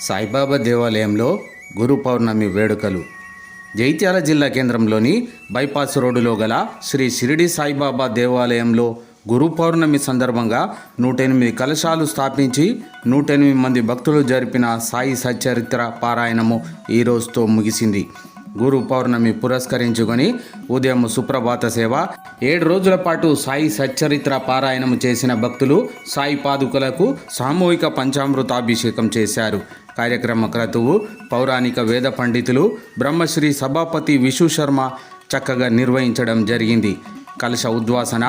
సాయిబాబా దేవాలయంలో గురు పౌర్ణమి వేడుకలు. జైత్యాల జిల్లా కేంద్రంలోని బైపాస్ రోడ్డులో గల శ్రీ షిరిడి సాయిబాబా దేవాలయంలో గురు పౌర్ణమి సందర్భంగా నూట ఎనిమిది కలశాలు స్థాపించి నూట ఎనిమిది మంది భక్తులు జరిపిన సాయి సచరిత్ర పారాయణము ఈ రోజుతో ముగిసింది. గురు పౌర్ణమి పురస్కరించుకొని ఉదయం సుప్రభాత సేవ ఏడు రోజుల పాటు సాయి సచ్చరిత్ర పారాయణము చేసిన భక్తులు సాయి పాదుకలకు సామూహిక పంచామృతాభిషేకం చేశారు. కార్యక్రమ క్రతువు పౌరాణిక వేద పండితులు బ్రహ్మశ్రీ సభాపతి విషు శర్మ చక్కగా నిర్వహించడం జరిగింది. కలశ ఉద్వాసన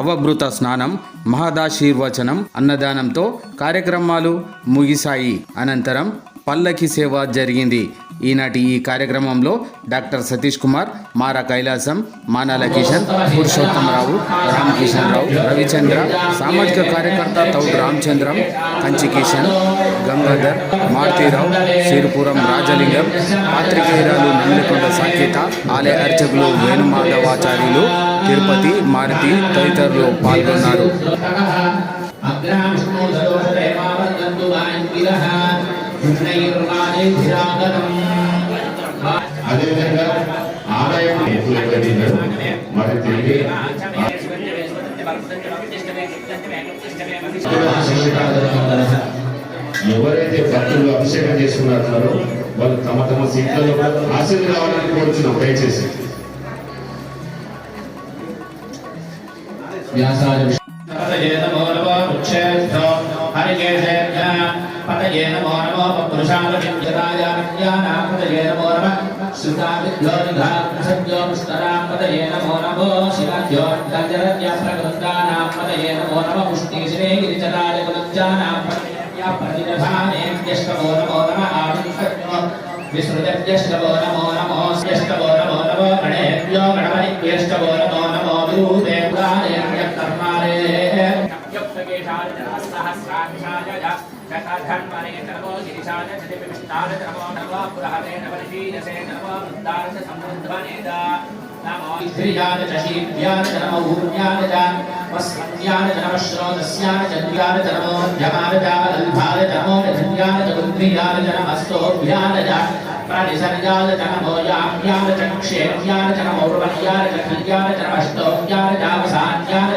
అవభృత స్నానం మహదాశీర్వచనం అన్నదానంతో కార్యక్రమాలు ముగిశాయి. అనంతరం పల్లకి సేవ జరిగింది. ఈనాటి ఈ కార్యక్రమంలో డాక్టర్ సతీష్ కుమార్ మారా కైలాసం మానాల కిషన్ పురుషోత్తమరావు రామకిషన్ రావు రవిచంద్ర సామాజిక కార్యకర్త తౌడు రామచంద్రం కంచి కిషన్ గంగాధర్ మారుతీరావు సిరిపురం రాజలింగం పాత్రికేయురాలు నమ్మికొండ సంకేత ఆలయ అర్చకులు వేణుమాధవాచార్యులు తిరుపతి మారుతి తదితరులు పాల్గొన్నారు. అదేవిధంగా ఆదాయం మరి తిరిగి ఎవరైతే భక్తులు అభిషేకం చేసుకున్నారో వాళ్ళు తమ తమ సీట్లలో ఆశలు రావాలని కోరుచున్నాం దయచేసి. హరికేశేభ్య పతయే నమో నమో పతయే గుణజానాం పతయే పరిరభానేభ్యష్టమో నమో నమ ఆవిష్కృత్యో విస్మృతభ్యష్టమో నమో నమో శ్రేష్టమో నమో నమో గణేభ్యో గణపతిభ్యష్టమో నమో నమో విరూపేభ్యాయ కర్మారే స్త్రియాన చ శీవ్యాన చ నమ ఊర్యాన చ వస్మన్యాన చ నమ శ్రోతస్యాన చ ద్వ్యాన చ నమో ధ్యమాన చ అల్భాన చ నమో రథన్యాన చ గుంద్రియాన చ నమస్తోభ్యాన చ ప్రాణిసర్యాన చ నమో యామ్యాన చ క్షేమ్యాన చ నమో రువన్యాన చ ఖల్యాన చ నమష్టోభ్యాన చ అవసాన్యాన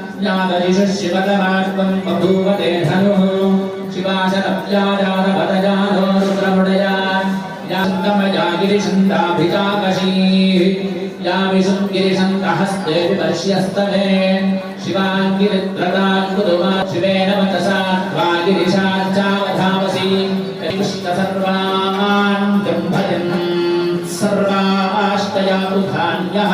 शिवतराष्ट्रं बभूव ते धनुः शिवाशरप्याजारपदजानो रुद्रमुडया यान्तमजागिरिशन्ताभिकाकशी या विशुङ्गिरिशन्तहस्ते विपर्श्यस्तने शिवाङ्गिरित्रदान्कुतुमा शिवेन वचसा त्वागिरिशाच्चावधामसि सर्वान् ब्रह्मजन् सर्वाष्टया धान्यः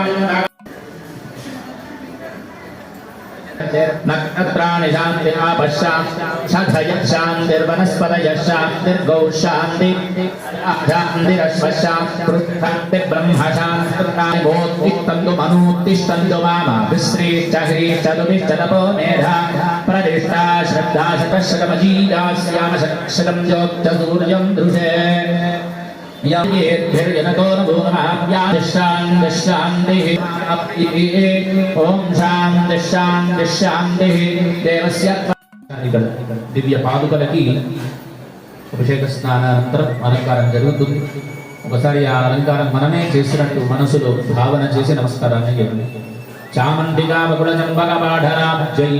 नक्षत्राणि शान्तिरापशान्तिर्वनस्पतयशान्तिर्गौशान्ति पृथक्ति ब्रह्मशान्तिर्नायोत्तिष्ठन्तु मनोत्तिष्ठन्तु मामाभिश्रीश्च ह्रीश्चतुभिश्चतपो मेधा प्रतिष्ठा श्रद्धा शतशतमजीदास्याम शतशतं जोक्त सूर्यं दृशे येभ्यर्जनको न भूतमाप्यादिशान्तिः ఓం శాంతి శాంతి శాంతి దేవస్య దివ్య పాదుకలకి అభిషేక స్నానానంతరం అలంకారం జరుగుతుంది. ఒకసారి ఆ అలంకారం మనమే చేసినట్టు మనసులో భావన చేసి నమస్కారాన్ని చేయండి చామండిగా బకుడ చంబక బాఢరా జై.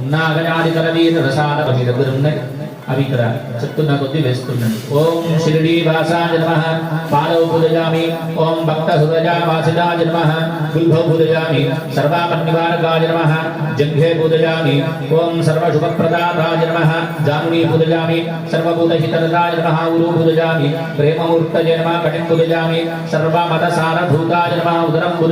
ఉన్నాగజాది కలవీర రసాల పది దగ్గర ఉన్నాయి అవి ఇక్కడ చెప్తున్న కొద్దీ వేస్తున్నాను ఓం షిరిడి వాసాయ నమ పాదౌ పూజయామి ఓం భక్త హృదయ వాసిదాయ నమ గుల్భౌ పూజయామి సర్వాపన్నివారకాయ నమ జంఘే పూజయామి ఓం సర్వశుభప్రదాతాయ నమ జానుని పూజయామి సర్వభూతహితరదాయ నమ ఉరు పూజయామి ప్రేమమూర్తయ నమ కటిం పూజయామి సర్వమత సారభూతాయ నమ ఉదరం పూజ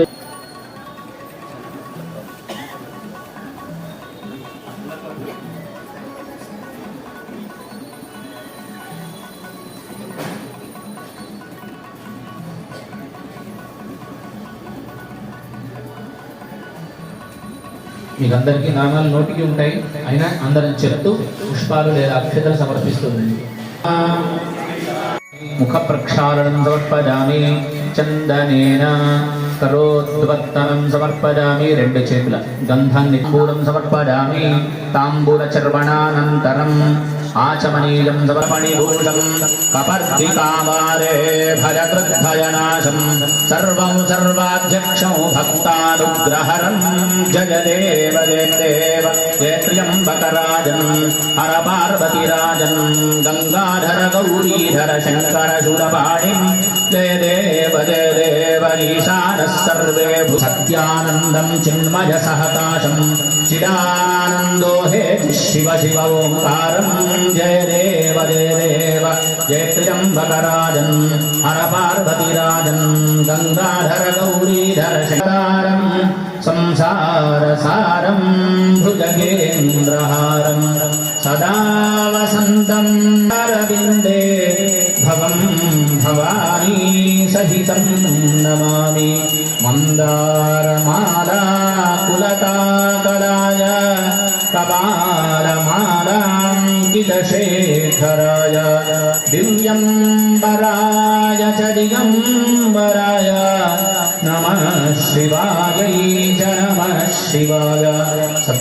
మీకు అందరికీ నామాలు నోటికి ఉంటాయి. అయినా అందరం చెప్తూ పుష్పాలు లేదా అక్షతలు సమర్పిస్తుంది. ముఖ ప్రక్షాళనం సమర్పజామి చందనేన కరోద్వర్తనం సమర్పదామి రెండు చేతుల గంధాన్ని పూరం సమర్పదామి తాంబూల చర్వణానంతరం आचमनीयं समर्पणीभूतं कपर्दिकामारे भयकृद्धयनाशं सर्वं सर्वाध्यक्षं भक्तानुग्रहरं जगदेव जयदेव जयत्र्यम्बकराजन् हर पार्वतिराजन् गङ्गाधर गौरीधर शङ्करशूलपाणिं जयदेव जयदेव ईशानः सर्वे सत्यानन्दं चिन्मय सहकाशं चिदानन्दो हे शिव शिव ओङ्कारम् చిన్మయ సహకాశం చిదానందో హే శివ శివ ఓంకారం జయ దేవ జయ దేవ జయ త్ర్యంబకరాజన్ హర పార్వతిరాజన్ గంగాధర గౌరీధర శంకరం సంసారసారం భుజగేంద్రహారం సదా వసంతం అరవిందే భవం భవానీ సహితం నమామి మందారమాలా కులతాకరాయ కపాలమాలాం కిలశేఖరాయ దివ్యంబరాయ చ దిగంబరాయ నమః శివాయ చ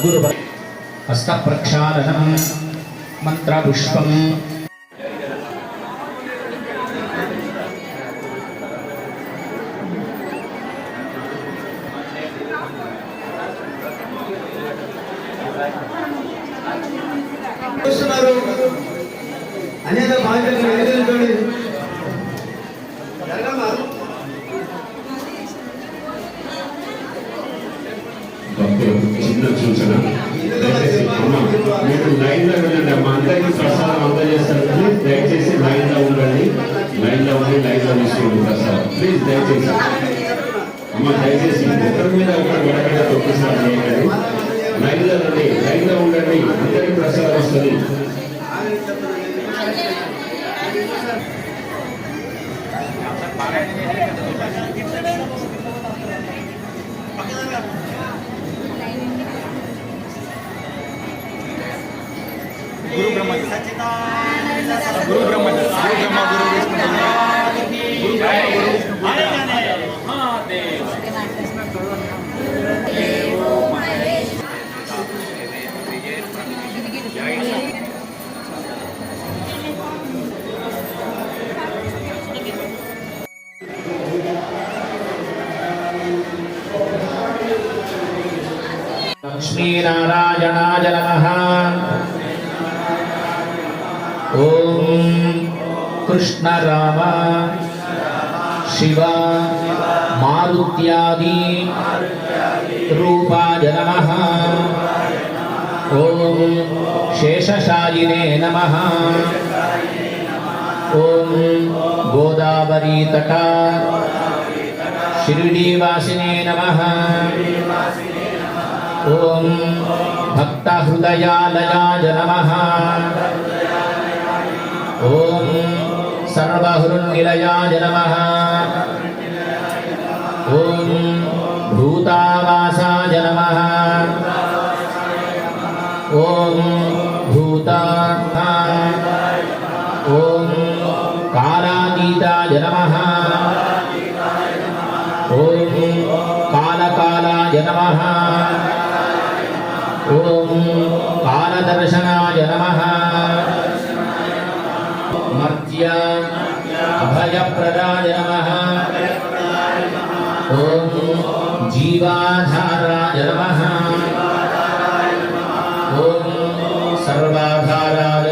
చూస్తున్నారు. అనేక బాధ్యతలు ఎదుర్కొని చిన్న సూచన. మీరు లైన్లో వెళ్ళండి అమ్మా. అందరికీ ప్రసాదం అందజేస్తారు ప్లీజ్ దయచేసి లైన్లో ఉండండి. లైన్లో ఉండి లైన్లో తీసుకోండి ప్రసాదం. ప్లీజ్ దయచేసి. అమ్మ దయచేసి. ఒకరి మీద ఒకరు గడగడ తొక్కిస్తారు లైన్లో రండి లైన్లో ఉండండి అందరికీ ప్రసాదం వస్తుంది. గురు బ్రహ్మ గురు బ్రహ్మ గురు బ్రహ్మ గురు విష్ణు లక్ష్మీనారాయణాయ నమః ఓం కృష్ణ రామ శివ మారుత్యాది రూపాయ నమః ఓం శేషశాయినే నమ. ఓం గోదావరీ తట షిరిడీవాసినే నమ. ఓం భక్తహృదయాలయాయ నమ. ఓం సర్వహృన్నిలయాయ నమ. ఓం భూతావాసాయ నమ. ॐ भूतार्थाय ॐ कालातीताय नमः ॐ कालकालाय नमः ॐ कालदर्शनाय नमः मर्त्या अभयप्रदाय नमः ॐ जीवाधाराय नमः सर्वाधाराय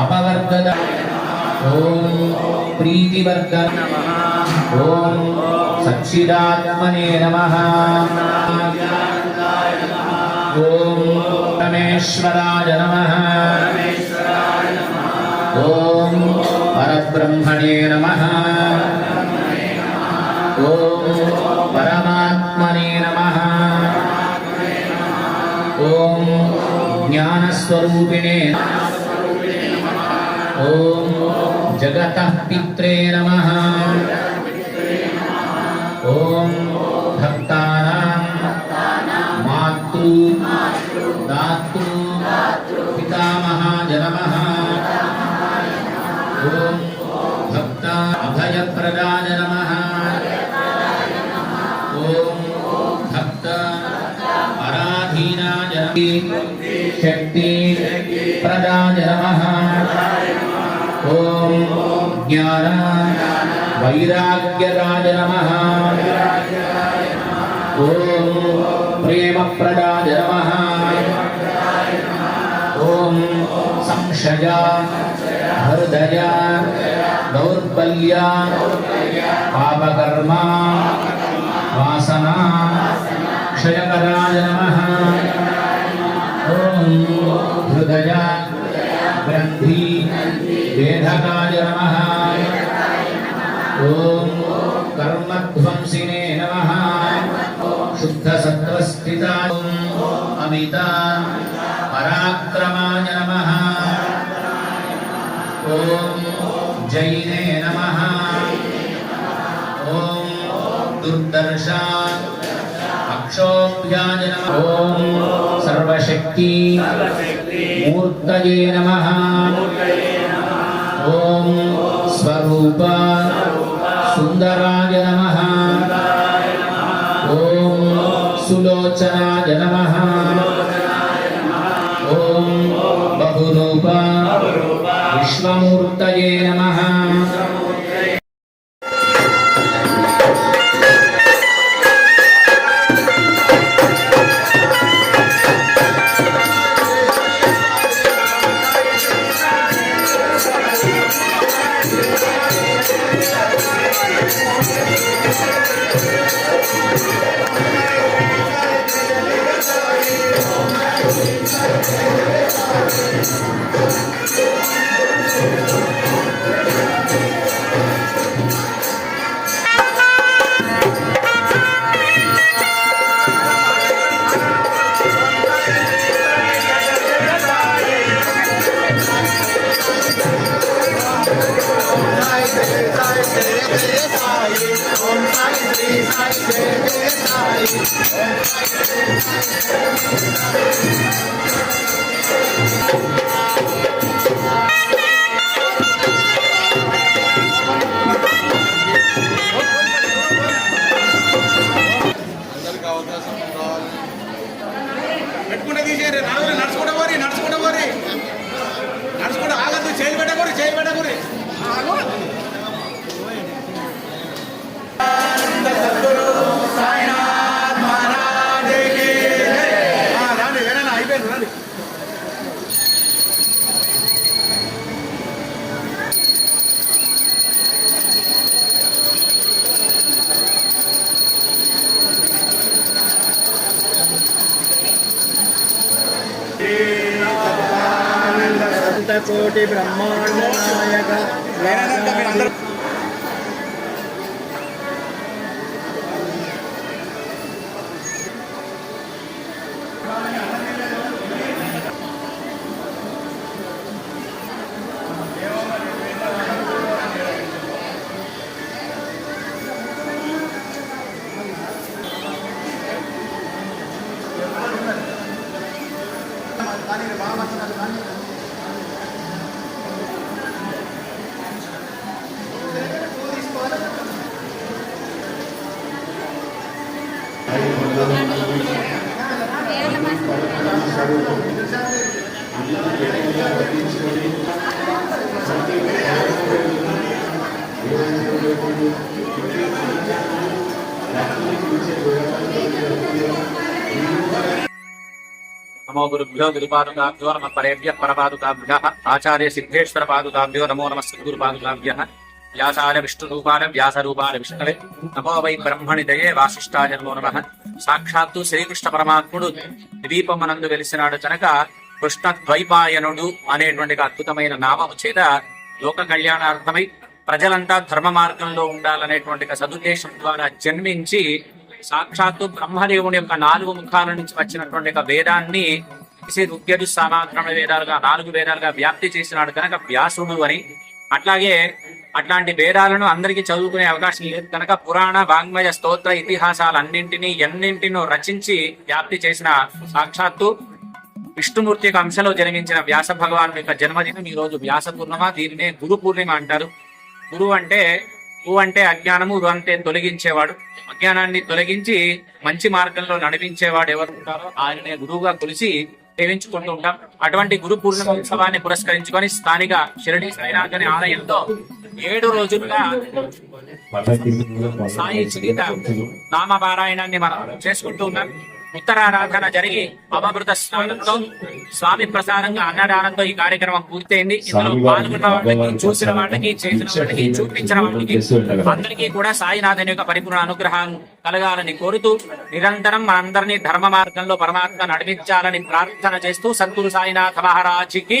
అపవర్ధన. ఓం ప్రీతివర్ధన ఓం సచ్చిదాత్మనే నమ. ఓం పరమేశ్వరాయ నమ. ఓం పరబ్రహ్మణే నమ. ఓం పరమాత్మనే నమ. ఓం జ్ఞానస్వరూపిణే నమ. ఓం జగత పిత్రే నమ. ఓం భక్తానాం మాతృ దాతృ పితామహాయ నమ ఓం భక్త అభయప్రదాయ నమ. ఓం భక్త అరాధీనాయ శక్తి ప్రదాయ నమ. ॐ ज्ञान वैराग्यराज नमः। ॐ प्रेमप्रदाय नमः ॐ संशय हृदय दौर्बल्य पापकर्मा वासना क्षयकराय नमः। ॐ हृदय वेधकाय नमः। ॐ कर्मध्वंसिने नमः। शुद्धसत्त्वस्थिताय अमिता पराक्रमाय नमः। ॐ जैने नमः। ॐ दुर्दर्शा अक्षोभ्याय नमः। ॐ सर्वशक्ति मूर्तये नमः। ఓం స్వరూప సుందరాయ నమ. ఓం సులోచనాయ నమ. ఓం బహురూప విశ్వమూర్తయే నమ. नमः అందరికి あっ。కోటి బ్రహ్మాండ నాయక నమో గురుభ్యో గురుపాదుకాభ్యో నమ పరేభ్య పరపాదుకాభ్య ఆచార్య సిద్ధేశ్వర పాదుకాభ్యో నమో నమ గురుపాదుకాభ్య వ్యాసాయ విష్ణురూపాయ వ్యాసరూపాయ విష్ణువే నమో వై బ్రహ్మణి దయే వాసిష్టాయ నమో నమ. సాక్షాత్తు శ్రీకృష్ణ పరమాత్ముడు ద్వీపమనందు వెలిసినాడు కనుక కృష్ణ ద్వైపాయనుడు అనేటువంటి అద్భుతమైన నామము చేత లోక కళ్యాణార్థమై ప్రజలంతా ధర్మ మార్గంలో ఉండాలనేటువంటి సదుద్దేశం ద్వారా జన్మించి సాక్షాత్తు బ్రహ్మదేవుని యొక్క నాలుగు ముఖాల నుంచి వచ్చినటువంటి ఒక వేదాన్ని ఋగ్యజు రుగ్యజు వేదాలుగా నాలుగు వేదాలుగా వ్యాప్తి చేసినాడు కనుక వ్యాసుడు అని. అట్లాగే అట్లాంటి వేదాలను అందరికీ చదువుకునే అవకాశం లేదు కనుక పురాణ వాంగ్మయ స్తోత్ర ఇతిహాసాలన్నింటినీ ఎన్నింటినో రచించి వ్యాప్తి చేసిన సాక్షాత్తు విష్ణుమూర్తి యొక్క అంశలో జన్మించిన వ్యాస భగవాన్ యొక్క జన్మదినం ఈ రోజు వ్యాస పూర్ణిమ. దీనినే గురు పూర్ణిమ అంటారు. గురువు అంటే గు అంటే అజ్ఞానము రు అంటే తొలగించేవాడు. అజ్ఞానాన్ని తొలగించి మంచి మార్గంలో నడిపించేవాడు ఎవరు ఉంటారో ఆయననే గురువుగా కొలిసి సేవించుకుంటూ ఉంటాం. అటువంటి గురు పూర్ణిమ ఉత్సవాన్ని పురస్కరించుకొని స్థానిక షిరడి సాయినాథ్ అనే ఆలయంలో ఏడు రోజులుగా సాయి నామపారాయణాన్ని మనం చేసుకుంటూ ఉన్నాం. ఉత్తరారాధన జరిగి అవమృత స్నానంతో స్వామి ప్రసాదంగా అన్నదానంతో ఈ కార్యక్రమం పూర్తయింది. ఇందులో పాల్గొన్న వాళ్ళకి చూసిన వాళ్ళకి చేసిన వాళ్ళకి చూపించిన వాళ్ళకి అందరికీ కూడా సాయినాథన్ యొక్క పరిపూర్ణ అనుగ్రహం కలగాలని కోరుతూ నిరంతరం మనందరినీ ధర్మ మార్గంలో పరమాత్మ నడిపించాలని ప్రార్థన చేస్తూ సద్గురు సాయినాథ మహారాజుకి